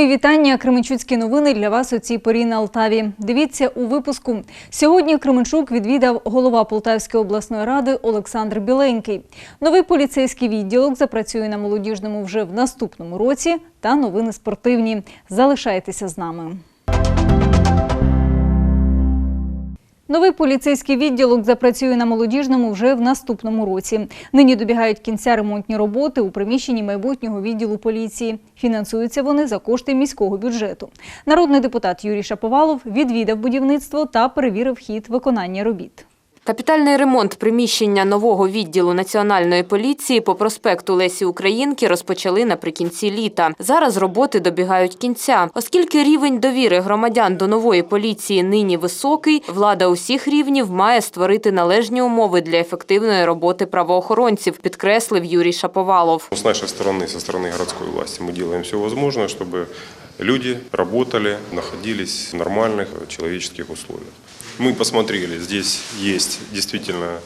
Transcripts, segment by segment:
Мої вітання. Кременчуцькі новини для вас у цій порі на Алтаві. Дивіться у випуску. Сьогодні Кременчук відвідав голова Полтавської обласної ради Олександр Біленький. Новий поліцейський відділок запрацює на молодіжному вже в наступному році. Та новини спортивні. Залишайтеся з нами. Новий поліцейський відділок запрацює на молодіжному вже в наступному році. Нині добігають кінця ремонтні роботи у приміщенні майбутнього відділу поліції. Фінансуються вони за кошти міського бюджету. Народний депутат Юрій Шаповалов відвідав будівництво та перевірив хід виконання робіт. Капітальний ремонт приміщення нового відділу національної поліції по проспекту Лесі Українки розпочали наприкінці літа. Зараз роботи добігають кінця. Оскільки рівень довіри громадян до нової поліції нині високий, влада усіх рівнів має створити належні умови для ефективної роботи правоохоронців, підкреслив Юрій Шаповалов. С нашей стороны, со стороны городской власти, мы делаем все возможное, чтобы люди работали, находились в нормальных э, человеческих условиях. Мы посмотрели, здесь есть действительно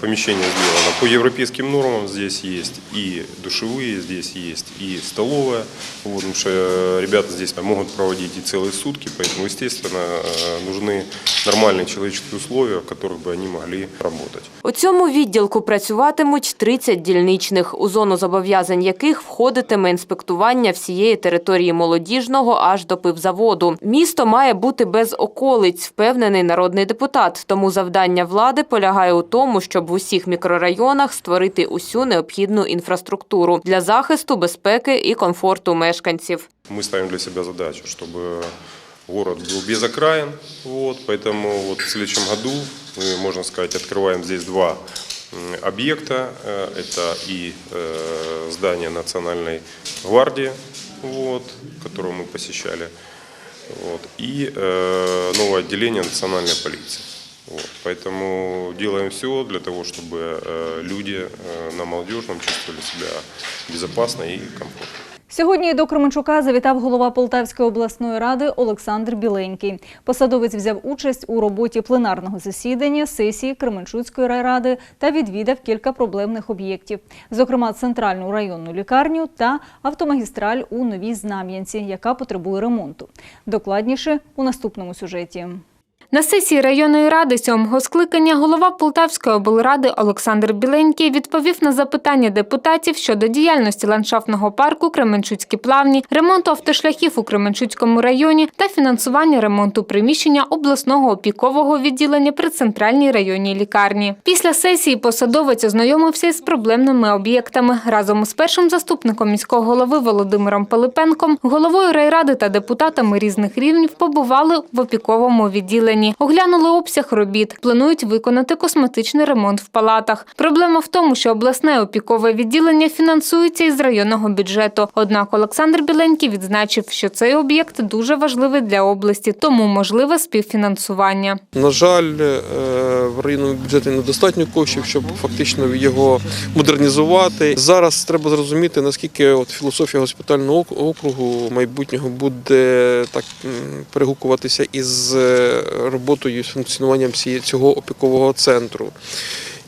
помещение сделано по европейским нормам, здесь есть и душевые, здесь есть и столовая, вот, потому что э, ребята здесь могут проводить и целые сутки, поэтому, естественно, э, нужны нормальные человеческие условия, в которых бы они могли работать. У цьому відділку працюватимуть 30 дільничних, у зону зобов'язань яких входитиме інспектування всієї території молодіжного аж до пивзаводу. Місто має бути без околиць, впевнений народний депутат. Тому завдання влади полягає у тому, щоб в усіх мікрорайонах створити усю необхідну інфраструктуру для захисту, безпеки і комфорту мешканців. Мы ставим для себя задачу, чтобы город был без окраин. Вот, поэтому вот в следующем году мы, можно сказать, открываем здесь два м, объекта. Э, Это и э, здание Национальной гвардии, вот, которое мы посещали, вот, и э, новое отделение национальной полиции. Вот, поэтому делаем все для того, чтобы э, люди э, на молодежном чувствовали себя безопасно и комфортно. Сьогодні до Кременчука завітав голова Полтавської обласної ради Олександр Біленький. Посадовець взяв участь у роботі пленарного засідання сесії Кременчуцької райради та відвідав кілька проблемних об'єктів, зокрема центральну районну лікарню та автомагістраль у Новій Знам'янці, яка потребує ремонту. Докладніше у наступному сюжеті. На сесії районної ради сьомого скликання голова Полтавської облради Олександр Біленький відповів на запитання депутатів щодо діяльності ландшафтного парку Кременчуцькі плавні, ремонту автошляхів у Кременчуцькому районі та фінансування ремонту приміщення обласного опікового відділення при центральній районній лікарні. Після сесії посадовець ознайомився із проблемними об'єктами разом із першим заступником міського голови Володимиром Пилипенком, головою райради та депутатами різних рівнів побували в опіковому відділенні. Оглянули обсяг робіт. Планують виконати косметичний ремонт в палатах. Проблема в тому, що обласне опікове відділення фінансується із районного бюджету. Однак Олександр Біленький відзначив, що цей об'єкт дуже важливий для області, тому можливе співфінансування. На жаль, е, в районному бюджеті недостатньо коштів, щоб фактично його модернізувати. Зараз треба зрозуміти, наскільки от філософія госпітального округу майбутнього буде так перегукуватися із е, роботою, з функціонуванням цього опікового центру.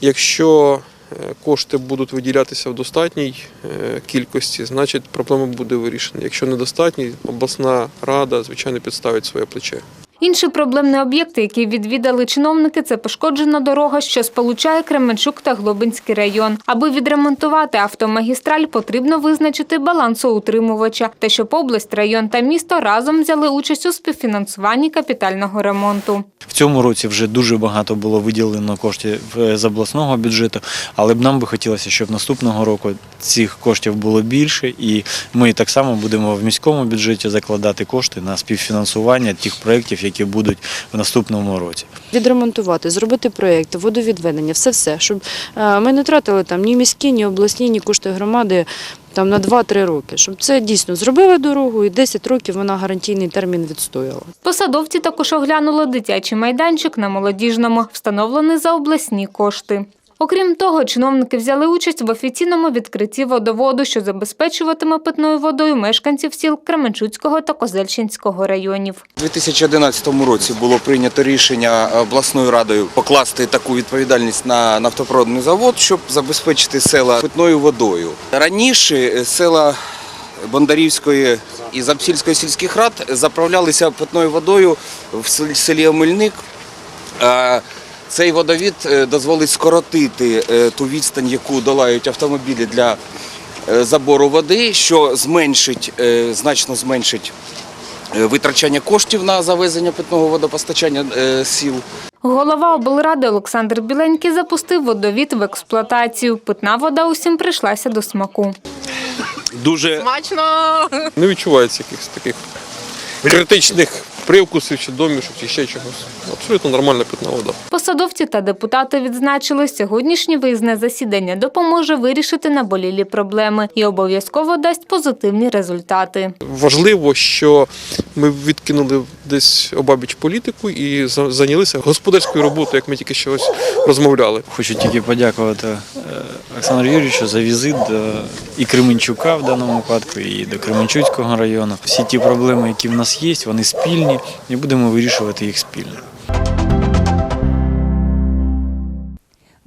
Якщо е, кошти будуть виділятися в достатній е, кількості, значить проблема буде вирішена. Якщо недостатній, обласна рада звичайно підставить своє плече. Інший проблемний об'єкт, який відвідали чиновники, це пошкоджена дорога, що сполучає Кременчук та Глобинський район. Аби відремонтувати автомагістраль, потрібно визначити балансоутримувача, та щоб область, район та місто разом взяли участь у співфінансуванні капітального ремонту. В цьому році вже дуже багато було виділено коштів е, з обласного бюджету, але б нам би хотілося, щоб наступного року цих коштів було більше, і ми так само будемо в міському бюджеті закладати кошти на співфінансування тих проєктів, які будуть в наступному році. відремонтувати, зробити проєкт, водовідведення, все все, щоб е, ми не тратили там ні міські, ні обласні, ні кошти громади там на 2-3 роки. Щоб це дійсно зробили дорогу і 10 років вона гарантійний термін відстояла. Посадовці також оглянули дитячий майданчик на молодіжному, встановлений за обласні кошти. Окрім того, чиновники взяли участь в офіційному відкритті водоводу, що забезпечуватиме питною водою мешканців сіл Кременчуцького та Козельщинського районів. У 2011 році було прийнято рішення обласною радою покласти таку відповідальність на нафтопроводний завод, щоб забезпечити села питною водою. Раніше села Бондарівської і Запсільської сільських рад заправлялися питною водою в селі Омельник. Цей водовід е, дозволить скоротити е, ту відстань, яку долають автомобілі для е, забору води, що зменшить, значно зменшить витрачання коштів на завезення питного водопостачання сіл. Голова облради Олександр Біленький запустив водовід в експлуатацію. Питна вода усім прийшлася до смаку. Дуже Не відчувається якихось таких критичних привкусів чи домішок, чи ще чогось. Абсолютно нормальна питна вода. Посадовці та депутати відзначили, сьогоднішнє виїзне засідання допоможе вирішити наболілі проблеми і обов'язково дасть позитивні результати. Важливо, що ми відкинули десь обабіч політику і зайнялися господарською роботою, як ми тільки що ось розмовляли. Хочу тільки подякувати е, Олександру Юрійовичу за візит до і Кременчука в даному випадку, і до Кременчуцького району. Всі ті проблеми, які в нас є, вони спільні, і будемо вирішувати їх спільно.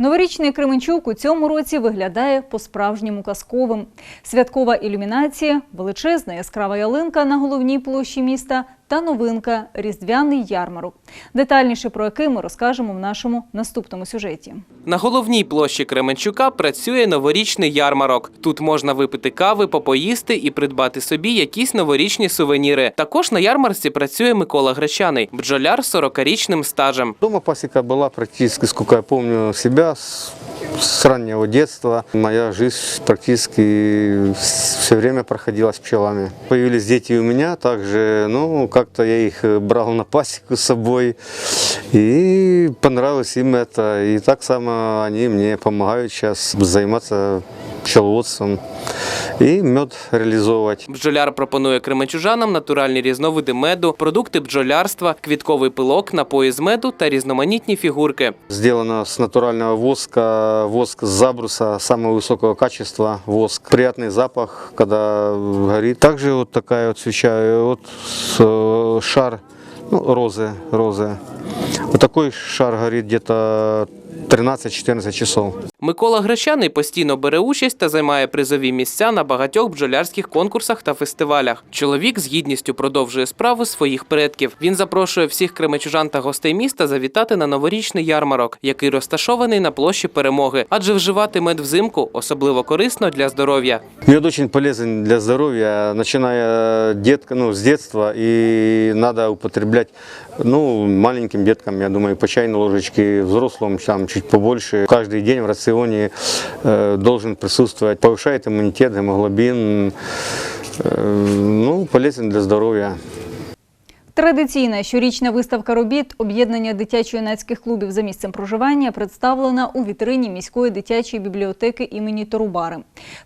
Новорічний Кременчук у цьому році виглядає по-справжньому казковим. Святкова ілюмінація, величезна яскрава ялинка на головній площі міста та новинка різдвяний ярмарок. Детальніше про який ми розкажемо в нашому наступному сюжеті. На головній площі Кременчука працює новорічний ярмарок. Тут можна випити кави, попоїсти і придбати собі якісь новорічні сувеніри. Також на ярмарці працює Микола Гречаний, бджоляр з 40-річним стажем. Дома пасека была практически, сколько я помню себя, с, с раннего детства. Моя жизнь практически все время проходила с пчелами. Появились дети у меня, также, ну, как-то я их э, брал на пасеку с собой. И понравилось им это. И так само они мне помогают сейчас заниматься пчеловодством и мед реализовывать. Бджоляр пропонує кременчужанам натуральні різновиди меду, продукти бджолярства, квітковий пилок, напої з меду та різноманітні фігурки. Сделано с натурального воска, воск с забруса самого высокого качества, воск. Приятный запах, когда горит. Также вот такая вот свеча, э, вот э, шар, ну, розы, розы. Вот такой шар горит где-то 13-14 часов. Микола Гречаний постійно бере участь та займає призові місця на багатьох бджолярських конкурсах та фестивалях. Чоловік з гідністю продовжує справу своїх предків. Він запрошує всіх кремечужан та гостей міста завітати на новорічний ярмарок, який розташований на площі перемоги, адже вживати мед взимку особливо корисно для здоров'я. Мед очень полезен для здоровья, начиная детка, ну, с детства. И надо употреблять ну, маленьким деткам, я думаю, по чайной ложечке, взрослым там чуть побольше. Каждый день в рационе э, должен присутствовать. Повышает иммунитет, гемоглобин. Э, ну, полезен для здоровья. Традиційна щорічна виставка робіт об'єднання дитячо-юнацьких клубів за місцем проживання представлена у вітрині міської дитячої бібліотеки імені Торубари.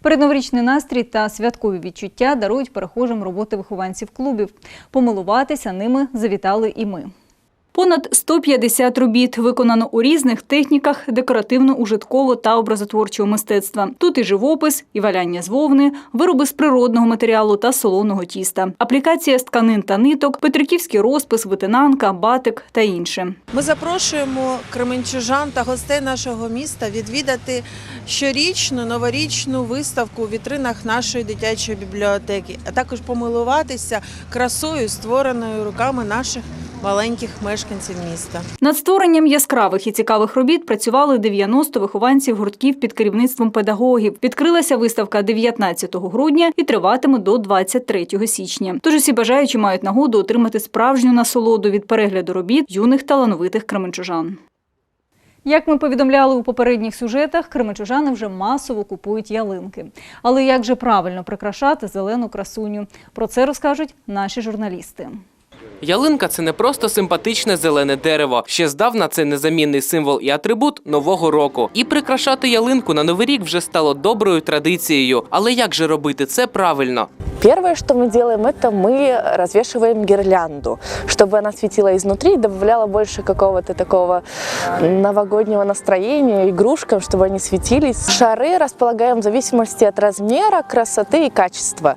Передноворічний настрій та святкові відчуття дарують перехожим роботи вихованців клубів. Помилуватися ними завітали і ми. Понад 150 робіт виконано у різних техніках декоративно-ужиткового та образотворчого мистецтва. Тут і живопис, і валяння з вовни, вироби з природного матеріалу та солоного тіста, аплікація з тканин та ниток, петриківський розпис, витинанка, батик та інше. Ми запрошуємо кременчужан та гостей нашого міста відвідати щорічну новорічну виставку у вітринах нашої дитячої бібліотеки, а також помилуватися красою, створеною руками наших маленьких мешканців міста. Над створенням яскравих і цікавих робіт працювали 90 вихованців гуртків під керівництвом педагогів. Відкрилася виставка 19 грудня і триватиме до 23 січня. Тож усі бажаючі мають нагоду отримати справжню насолоду від перегляду робіт юних талановитих кременчужан. Як ми повідомляли у попередніх сюжетах, кременчужани вже масово купують ялинки. Але як же правильно прикрашати зелену красуню? Про це розкажуть наші журналісти. Ялинка це не просто симпатичне зелене дерево. Ще здавна це незамінний символ і атрибут нового року. І прикрашати ялинку на новий рік вже стало доброю традицією. Але як же робити це правильно? Первое, что мы делаем, это мы развешиваем гирлянду, чтобы она светила изнутри и добавляла больше какого-то такого новогоднего настроения игрушкам, чтобы они светились. Шары располагаем в зависимости от размера, красоты и качества.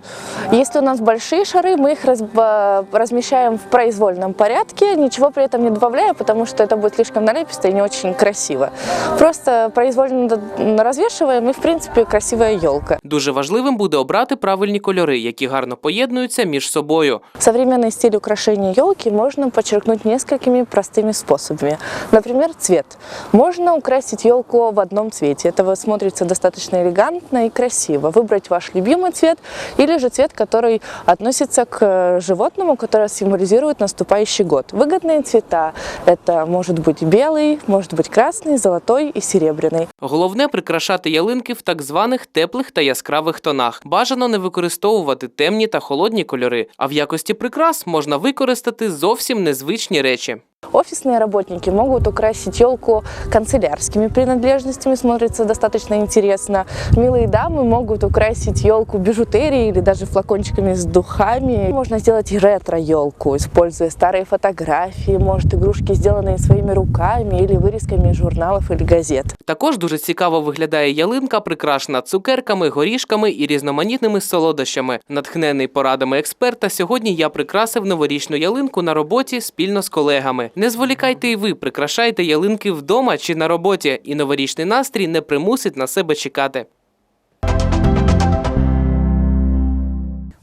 Если у нас большие шары, мы их разб- размещаем выращиваем в произвольном порядке, ничего при этом не добавляя, потому что это будет слишком налеписто и не очень красиво. Просто произвольно развешиваем и, в принципе, красивая елка. Дуже важливим буде обрати правильні кольори, які гарно поєднуються між собою. Современный стиль украшения елки можно подчеркнуть несколькими простыми способами. Например, цвет. Можно украсить елку в одном цвете. Это вот смотрится достаточно элегантно и красиво. Выбрать ваш любимый цвет или же цвет, который относится к э, животному, которое символизирует наступающий год. Выгодные цвета – это может быть белый, может быть красный, золотой и серебряный. Головне прикрашати ялинки в так званих теплих та яскравих тонах. Бажано не використовувати темні та холодні кольори, а в якості прикрас можна використати зовсім незвичні речі. Офисные работники могут украсить елку канцелярскими принадлежностями, смотрится достаточно интересно. Милые дамы могут украсить елку бижутерией или даже флакончиками с духами. Можно сделать и ретро-елку, используя старые фотографии, может, игрушки, сделанные своими руками или вырезками из журналов или газет. Також дуже цікаво виглядає ялинка, прикрашена цукерками, горішками і різноманітними солодощами. Натхнений порадами експерта, сьогодні я прикрасив новорічну ялинку на роботі спільно з колегами. Не зволікайте і ви, прикрашайте ялинки вдома чи на роботі, і новорічний настрій не примусить на себе чекати.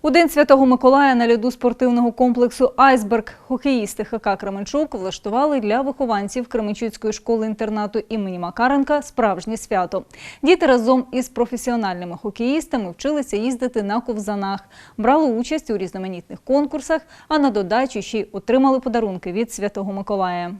У День Святого Миколая на льоду спортивного комплексу Айсберг хокеїсти ХК Кременчук влаштували для вихованців Кременчуцької школи-інтернату імені Макаренка справжнє свято. Діти разом із професіональними хокеїстами вчилися їздити на ковзанах, брали участь у різноманітних конкурсах, а на додачу ще й отримали подарунки від Святого Миколая.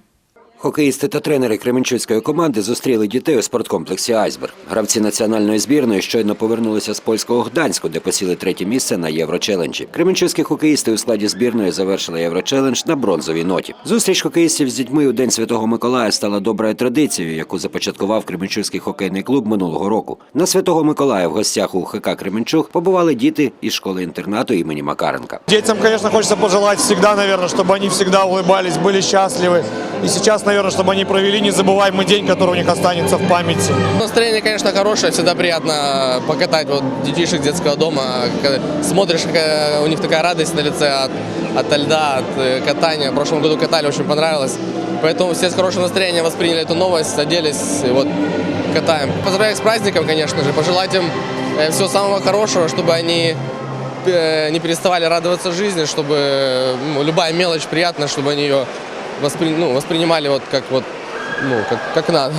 Хокеїсти та тренери Кременчуцької команди зустріли дітей у спорткомплексі Айсберг. Гравці національної збірної щойно повернулися з польського Гданську, де посіли третє місце на Єврочеленджі. Кременчуцькі хокеїсти у складі збірної завершили Єврочелендж на бронзовій ноті. Зустріч хокеїстів з дітьми у День Святого Миколая стала доброю традицією, яку започаткував Кременчуцький хокейний клуб минулого року. На Святого Миколая в гостях у ХК Кременчук побували діти із школи інтернату імені Макаренка. Детям, конечно, хочется пожелать всегда, наверное, чтобы они всегда улыбались, были счастливы. И сейчас, наверное, чтобы они провели незабываемый день, который у них останется в памяти. Настроение, конечно, хорошее, всегда приятно покатать вот детишек детского дома. Смотришь, у них такая радость на лице от, от льда, от э, катания. В прошлом году катали, очень понравилось. Поэтому все с хорошим настроением восприняли эту новость, оделись и вот катаем. Поздравляю с праздником, конечно же, пожелать им э, всего самого хорошего, чтобы они э, не переставали радоваться жизни, чтобы любая мелочь приятна, чтобы они ее воспри... ну, воспринимали вот как вот ну, как, как надо.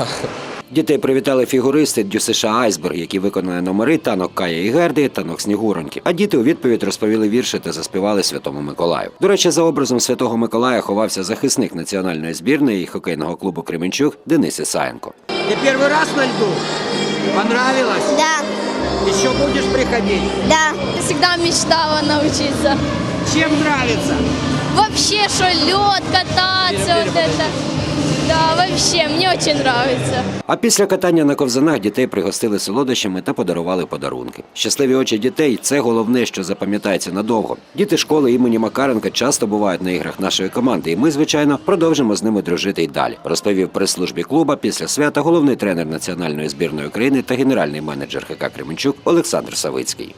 Дітей привітали фігуристи ДЮСШ Айсберг, які виконали номери танок Кая і Герди, танок Снігуроньки. А діти у відповідь розповіли вірші та заспівали Святому Миколаю. До речі, за образом Святого Миколая ховався захисник національної збірної і хокейного клубу Кременчук Денис Ісаєнко. Ты первый раз на льду? Понравилось? Да, Еще будешь приходить? да. Всегда мечтала научиться. Чем нравится? Вообще, что лед, кататься, вот это. Да, вообще, мне очень нравится. А після катання на ковзанах дітей пригостили солодощами та подарували подарунки. Щасливі очі дітей це головне, що запам'ятається надовго. Діти школи імені Макаренка часто бувають на іграх нашої команди, і ми, звичайно, продовжимо з ними дружити й далі. Розповів прес-службі клуба після свята головний тренер національної збірної України та генеральний менеджер ХК Кременчук Олександр Савицький.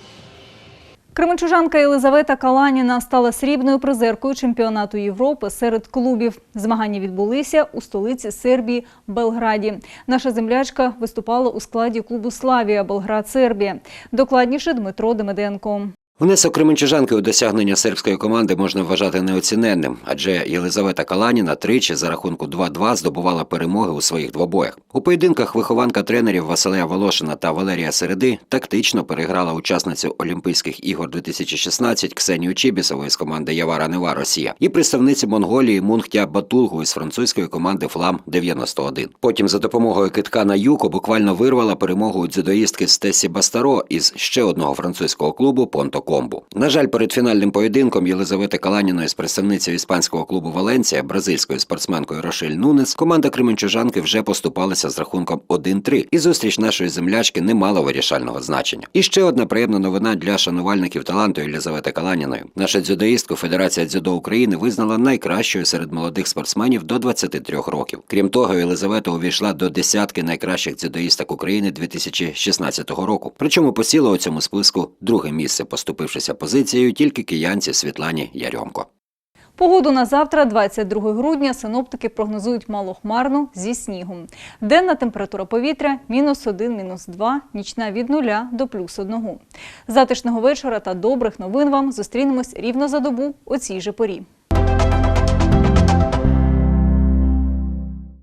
Кременчужанка Єлизавета Каланіна стала срібною призеркою чемпіонату Європи серед клубів. Змагання відбулися у столиці Сербії Белграді. Наша землячка виступала у складі клубу Славія Белград Сербія. Докладніше Дмитро Демиденко. Внесок Кременчужанки у досягнення сербської команди можна вважати неоціненним, адже Єлизавета Каланіна тричі за рахунку 2-2 здобувала перемоги у своїх двобоях. У поєдинках вихованка тренерів Василія Волошина та Валерія Середи тактично переграла учасницю Олімпійських ігор 2016 Ксенію Чібісову із команди Явара Нева Росія і представниці Монголії Мунхтя Батулгу із французької команди Флам 91. Потім за допомогою китка на юко буквально вирвала перемогу у дзюдоїстки Стесі Бастаро із ще одного французького клубу Понто Комбу. На жаль, перед фінальним поєдинком Єлизавети Каланіної з представницею іспанського клубу Валенція, бразильською спортсменкою Рошель Нунес, команда Кременчужанки вже поступалася з рахунком 1-3, і зустріч нашої землячки не мала вирішального значення. І ще одна приємна новина для шанувальників таланту Єлизавети Каланіної. Наша дзюдоїстку Федерація дзюдо України визнала найкращою серед молодих спортсменів до 23 років. Крім того, Єлизавета увійшла до десятки найкращих дзюдоїсток України 2016 року. Причому посіла у цьому списку друге місце, поступившися позицією тільки киянці Світлані Ярьомко. Погоду на завтра, 22 грудня, синоптики прогнозують малохмарну зі снігом. Денна температура повітря – мінус 1, мінус 2, нічна від 0 до плюс 1. Затишного вечора та добрих новин вам зустрінемось рівно за добу у цій же порі.